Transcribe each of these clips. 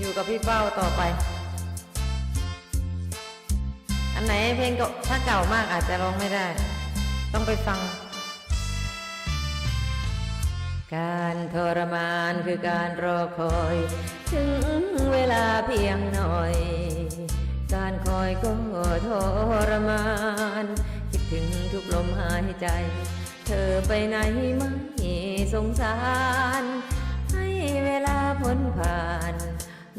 อยู่กับพี่เป้าต่อไป อันไหนเพลงก็ถ้าเก่ามากอาจจะร้องไม่ได้ ต้องไปฟัง การทรมานคือการรอคอย ถึงเวลาเพียงหน่อย การคอยก็ทรมาน คิดถึงทุกลมหายใจ เธอไปไหนไม่สงสาร ให้เวลาพ้นผ่าน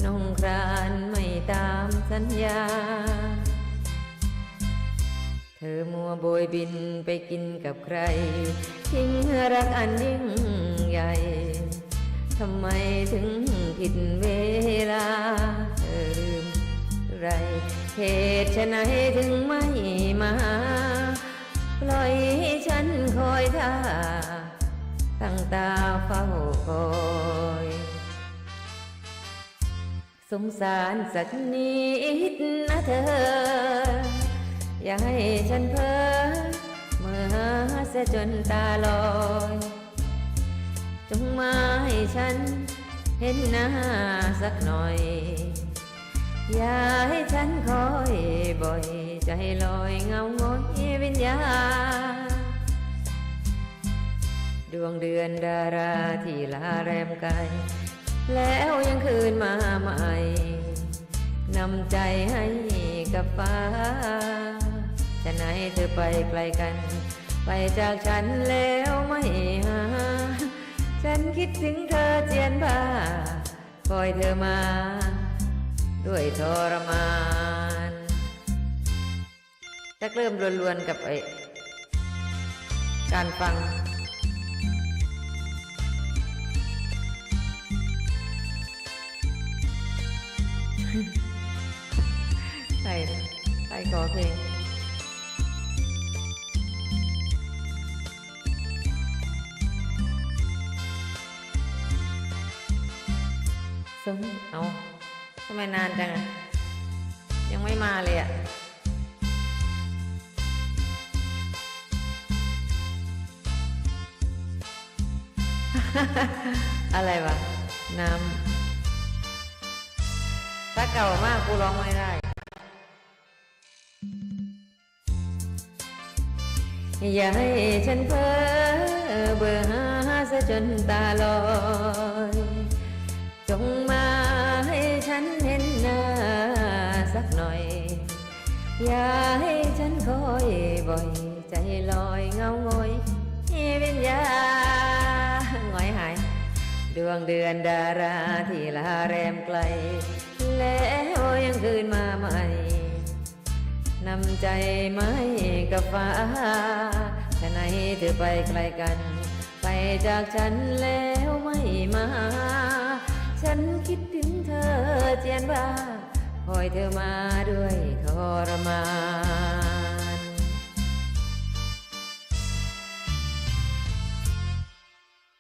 นงครานไม่ตามสัญญา เธอมัวโบยบินไปกินกับใคร ทิ้งรักอันยิ่งใหญ่ ทำไมถึงผิดเวลา เธอลืมไร เหตุไฉนถึงไม่มาปล่อยให้ฉันคอยท่าตั้งตาเฝ้าคอย สงสารสักนิดนะเธอ อย่าให้ฉันเพ้อเมื่อเสียจนตาลอยจงมาให้ฉันเห็นหน้าสักหน่อย อย่าให้ฉันคอยบ่อยใจลอยเงางอยวิญญาดวงเดือนดาราที่ลาแรมไกล แล้วยังคืนมาใหม่นำใจให้กับฟ้า จะไหนเธอไปไกลกัน ไปจากฉันแล้วไม่หา ฉันคิดถึงเธอเจียนบ้า คอยเธอมา ด้วยทรมานจะเริ่มลวนๆกับไอ้การฟัง ใส่ใส่ขอเพลงสมเอาทำไมนานจังอะยังไม่มาเลยอะอะไรวะ น้ำ ถ้าเก่ามากกูร้องไม่ได้ อย่าให้ฉันเพ้อเบื่อหาซะจนตาลอยจงมาให้ฉันเห็นหน้าสักหน่อย อย่าให้ฉันคอยบ่อยใจลอยเงางอย วงเดือนดาราที่ลาแรมไกล แล้วยังคืนมาใหม่นำใจไม้กับฟ้าฉะไหนเธอไปไกลกัน ไปจากฉันแล้วไม่มา ฉันคิดถึงเธอเจียนบ้าคอยเธอมาด้วยทรมาน